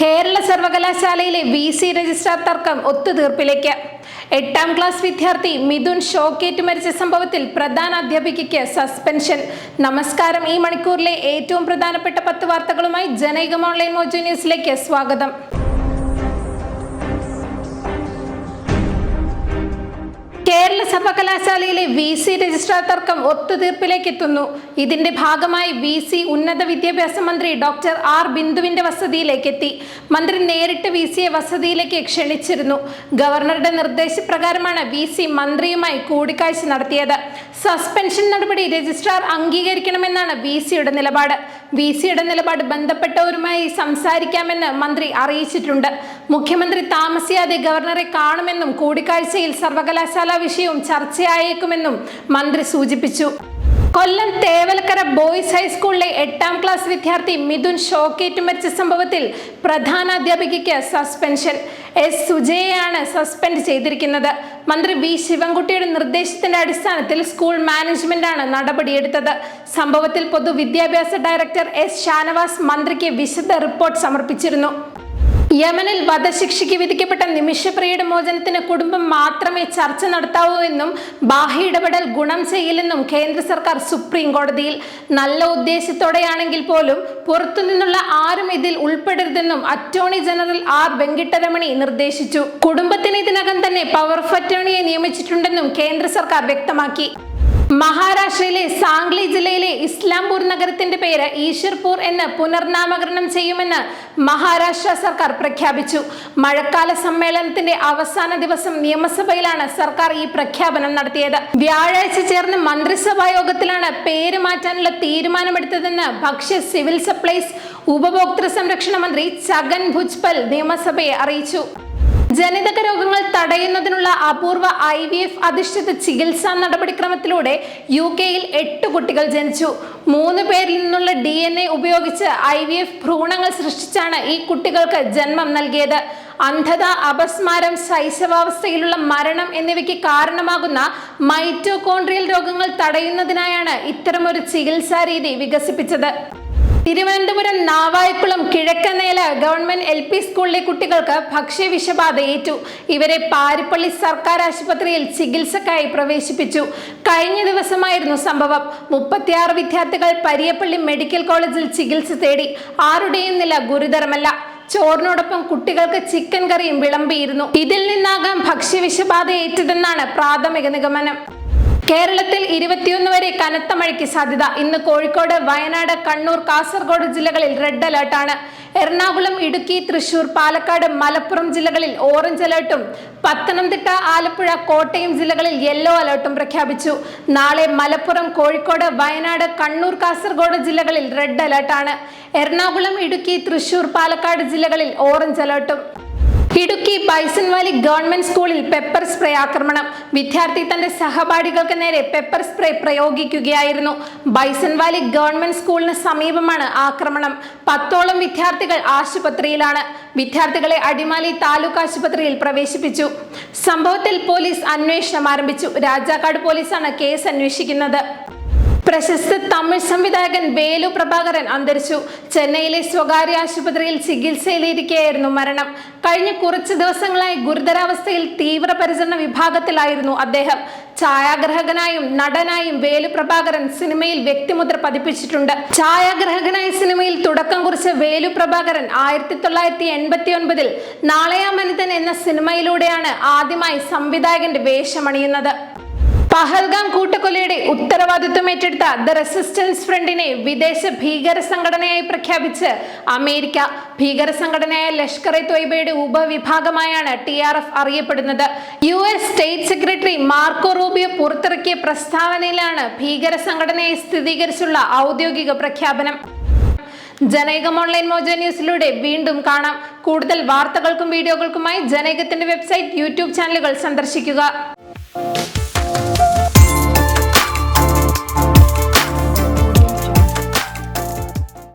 കേരള സർവകലാശാലയിലെ V C registrar തർക്കം ഒത്തുതീർപ്പിലേക്ക്. എട്ടാം ക്ലാസ് വിദ്യാർത്ഥി മിഥുൻ ഷോക്കേറ്റ് മരിച്ച സംഭവത്തിൽ പ്രധാന അധ്യാപികയ്ക്ക് സസ്പെൻഷൻ. നമസ്കാരം ഈ മണിക്കൂറിലെ ഏറ്റവും പ്രധാനപ്പെട്ട പത്ത് വാർത്തകളുമായി ജനൈകം ഓൺലൈൻ മോജോ ന്യൂസിലേക്ക് സ്വാഗതം. സർവകലാശാലയിലെ വി സി രജിസ്ട്രാർ തർക്കം ഒത്തുതീർപ്പിലേക്ക് എത്തുന്നു ഇതിന്റെ ഭാഗമായി വി സി ഉന്നത വിദ്യാഭ്യാസ മന്ത്രി ഡോക്ടർ ആർ ബിന്ദുവിന്റെ വസതിയിലേക്ക് എത്തി മന്ത്രി നേരിട്ട് വി സിയെ വസതിയിലേക്ക് ക്ഷണിച്ചിരുന്നു. ഗവർണറുടെ നിർദ്ദേശപ്രകാരമാണ് വി സി മന്ത്രിയുമായി കൂടിക്കാഴ്ച നടത്തിയത്. സസ്പെൻഷൻ നടപടി രജിസ്ട്രാർ അംഗീകരിക്കണമെന്നാണ് വി സിയുടെ നിലപാട്. വി സിയുടെ നിലപാട് ബന്ധപ്പെട്ടവരുമായി സംസാരിക്കാമെന്ന് മന്ത്രി അറിയിച്ചിട്ടുണ്ട്. മുഖ്യമന്ത്രി താമസിയാതെ ഗവർണറെ കാണുമെന്നും കൂടിക്കാഴ്ചയിൽ സർവകലാശാല വിഷയവും ചർച്ചയായേക്കുമെന്നും മന്ത്രി സൂചിപ്പിച്ചു. കൊല്ലം തേവലക്കര ബോയ്സ് ഹൈസ്കൂളിലെ എട്ടാം ക്ലാസ് വിദ്യാർത്ഥി മിഥുൻ ഷോക്കേറ്റ് മരിച്ച സംഭവത്തിൽ പ്രധാന അധ്യാപികയ്ക്ക് സസ്പെൻഷൻ. എസ്. സുജയെയാണ് സസ്പെൻഡ് ചെയ്തിരിക്കുന്നത്. മന്ത്രി വി. ശിവൻകുട്ടിയുടെ നിർദ്ദേശത്തിന്റെ അടിസ്ഥാനത്തിൽ സ്കൂൾ മാനേജ്മെന്റാണ് നടപടിയെടുത്തത്. സംഭവത്തിൽ പൊതുവിദ്യാഭ്യാസ ഡയറക്ടർ എസ്. ഷാനവാസ് മന്ത്രിക്ക് വിശദ റിപ്പോർട്ട് സമർപ്പിച്ചിരുന്നു. യമനിൽ വധശിക്ഷയ്ക്ക് വിധിക്കപ്പെട്ട നിമിഷപ്രിയയുടെ മോചനത്തിന് കുടുംബം മാത്രമേ ചർച്ച നടത്താവൂ എന്നും ബാഹ്യ ഇടപെടൽ ഗുണം ചെയ്യില്ലെന്നും കേന്ദ്ര സർക്കാർ സുപ്രീം കോടതിയിൽ നല്ല ഉദ്ദേശത്തോടെയാണെങ്കിൽ പോലും പുറത്തുനിന്നുള്ള ആരും ഇതിൽ ഉൾപ്പെടരുതെന്നും അറ്റോർണി ജനറൽ ആർ വെങ്കിട്ടരമണി നിർദ്ദേശിച്ചു. കുടുംബത്തിന് ഇതിനകം തന്നെ പവർ ഓഫ് അറ്റോർണിയെ നിയമിച്ചിട്ടുണ്ടെന്നും കേന്ദ്ര സർക്കാർ വ്യക്തമാക്കി. മഹാരാഷ്ട്രയിലെ സാംഗ്ലി ജില്ലയിലെ ഇസ്ലാംപൂർ നഗരത്തിന്റെ പേര് ഈശ്വർപൂർ എന്ന് പുനർനാമകരണം ചെയ്യുമെന്ന് മഹാരാഷ്ട്ര സർക്കാർ പ്രഖ്യാപിച്ചു. മഴക്കാല സമ്മേളനത്തിന്റെ അവസാന ദിവസം നിയമസഭയിലാണ് സർക്കാർ ഈ പ്രഖ്യാപനം നടത്തിയത്. വ്യാഴാഴ്ച ചേർന്ന മന്ത്രിസഭാ യോഗത്തിലാണ് പേര് മാറ്റാനുള്ള തീരുമാനമെടുത്തതെന്ന് ഭക്ഷ്യ സിവിൽ സപ്ലൈസ് ഉപഭോക്തൃ സംരക്ഷണ മന്ത്രി ഛഗൻ ഭുജ്പൽ നിയമസഭയെ അറിയിച്ചു. ജനിതക രോഗങ്ങൾ തടയുന്നതിനുള്ള അപൂർവ ഐ വി എഫ് അധിഷ്ഠിത ചികിത്സാ നടപടിക്രമത്തിലൂടെ യു കെയിൽ എട്ട് കുട്ടികൾ ജനിച്ചു. മൂന്ന് പേരിൽ നിന്നുള്ള ഡി എൻ എ ഉപയോഗിച്ച് ഐ വി എഫ് ഭ്രൂണങ്ങൾ സൃഷ്ടിച്ചാണ് ഈ കുട്ടികൾക്ക് ജന്മം നൽകിയത്. അന്ധത അപസ്മാരം ശൈശവാവസ്ഥയിലുള്ള മരണം എന്നിവയ്ക്ക് കാരണമാകുന്ന മൈറ്റോകോൺട്രിയൽ രോഗങ്ങൾ തടയുന്നതിനായാണ് ഇത്തരമൊരു ചികിത്സാ രീതി വികസിപ്പിച്ചത്. Thiruvananthapuram Navaikulam Kizhakkanela government L P സ്കൂളിലെ കുട്ടികൾക്ക് ഭക്ഷ്യവിഷബാധ ഏറ്റു. ഇവരെ പാരിപ്പള്ളി സർക്കാർ ആശുപത്രിയിൽ ചികിത്സക്കായി പ്രവേശിപ്പിച്ചു. കഴിഞ്ഞ ദിവസമായിരുന്നു സംഭവം. മുപ്പത്തിയാറ് വിദ്യാർത്ഥികൾ പരിയപ്പള്ളി മെഡിക്കൽ കോളേജിൽ ചികിത്സ തേടി. ആരുടെയും നില ഗുരുതരമല്ല. ചോറിനോടൊപ്പം കുട്ടികൾക്ക് ചിക്കൻ കറിയും വിളമ്പിയിരുന്നു. ഇതിൽ നിന്നാകാം ഭക്ഷ്യവിഷബാധ ഏറ്റതെന്നാണ് പ്രാഥമിക നിഗമനം. കേരളത്തിൽ ഇരുപത്തിയൊന്ന് വരെ കനത്ത മഴയ്ക്ക് സാധ്യത. ഇന്ന് കോഴിക്കോട് വയനാട് കണ്ണൂർ കാസർഗോഡ് ജില്ലകളിൽ റെഡ് അലേർട്ടാണ്. എറണാകുളം ഇടുക്കി തൃശൂർ പാലക്കാട് മലപ്പുറം ജില്ലകളിൽ ഓറഞ്ച് അലേർട്ടും. പത്തനംതിട്ട ആലപ്പുഴ കോട്ടയം ജില്ലകളിൽ യെല്ലോ അലേർട്ടും പ്രഖ്യാപിച്ചു. നാളെ മലപ്പുറം കോഴിക്കോട് വയനാട് കണ്ണൂർ കാസർഗോഡ് ജില്ലകളിൽ റെഡ് അലേർട്ടാണ്. എറണാകുളം ഇടുക്കി തൃശൂർ പാലക്കാട് ജില്ലകളിൽ ഓറഞ്ച് അലേർട്ടും. ഇടുക്കി ബൈസൺ വാലി ഗവൺമെന്റ് സ്കൂളിൽ പെപ്പർ സ്പ്രേ ആക്രമണം. വിദ്യാർത്ഥി തന്റെ സഹപാഠികൾക്ക് നേരെ പെപ്പർ സ്പ്രേ പ്രയോഗിക്കുകയായിരുന്നു. ബൈസൺ വാലി ഗവൺമെന്റ് സ്കൂളിന് സമീപമാണ് ആക്രമണം. പത്തോളം വിദ്യാർത്ഥികൾ ആശുപത്രിയിലാണ്. വിദ്യാർത്ഥികളെ അടിമാലി താലൂക്ക് ആശുപത്രിയിൽ പ്രവേശിപ്പിച്ചു. സംഭവത്തിൽ പോലീസ് അന്വേഷണം ആരംഭിച്ചു. രാജാക്കാട് പോലീസാണ് കേസ് അന്വേഷിക്കുന്നത്. പ്രശസ്ത തമിഴ് സംവിധായകൻ വേലു പ്രഭാകരൻ അന്തരിച്ചു. ചെന്നൈയിലെ സ്വകാര്യ ആശുപത്രിയിൽ ചികിത്സയിലിരിക്കെയായിരുന്നു മരണം. കഴിഞ്ഞ കുറച്ച് ദിവസങ്ങളായി ഗുരുതരാവസ്ഥയിൽ തീവ്രപരിചരണ വിഭാഗത്തിലായിരുന്നു അദ്ദേഹം. ഛായാഗ്രഹകനായും നടനായും വേലു പ്രഭാകരൻ സിനിമയിൽ വ്യക്തിമുദ്ര പതിപ്പിച്ചിട്ടുണ്ട്. ഛായാഗ്രഹകനായ സിനിമയിൽ തുടക്കം കുറിച്ച വേലു പ്രഭാകരൻ ആയിരത്തി തൊള്ളായിരത്തി എൺപത്തി ഒൻപതിൽ നാളെയാ മനിതൻ എന്ന സിനിമയിലൂടെയാണ് ആദ്യമായി സംവിധായകന്റെ വേഷമണിയുന്നത്. പഹൽഗാം കൂട്ടക്കൊലയുടെ ഉത്തരവാദിത്വം ഏറ്റെടുത്ത ദ റെസിസ്റ്റൻസ് ഫ്രണ്ടിനെ വിദേശ ഭീകര സംഘടനയായി പ്രഖ്യാപിച്ച് അമേരിക്ക. ഭീകര സംഘടനയായ ലഷ്കർ എ തൊയ്ബയുടെ ഉപവിഭാഗമായാണ് ടി ആർ എഫ് അറിയപ്പെടുന്നത്. U S state secretary Marco Rubio പുറത്തിറക്കിയ പ്രസ്താവനയിലാണ് ഭീകര സംഘടനയെ സ്ഥിരീകരിച്ചുള്ള ഔദ്യോഗിക പ്രഖ്യാപനം. ജനൈകം ഓൺലൈൻ മോജ ന്യൂസിലൂടെ വീണ്ടും കാണാം. കൂടുതൽ വാർത്തകൾക്കും വീഡിയോകൾക്കുമായി ജനൈകത്തിന്റെ വെബ്സൈറ്റ് യൂട്യൂബ് ചാനലുകൾ സന്ദർശിക്കുക.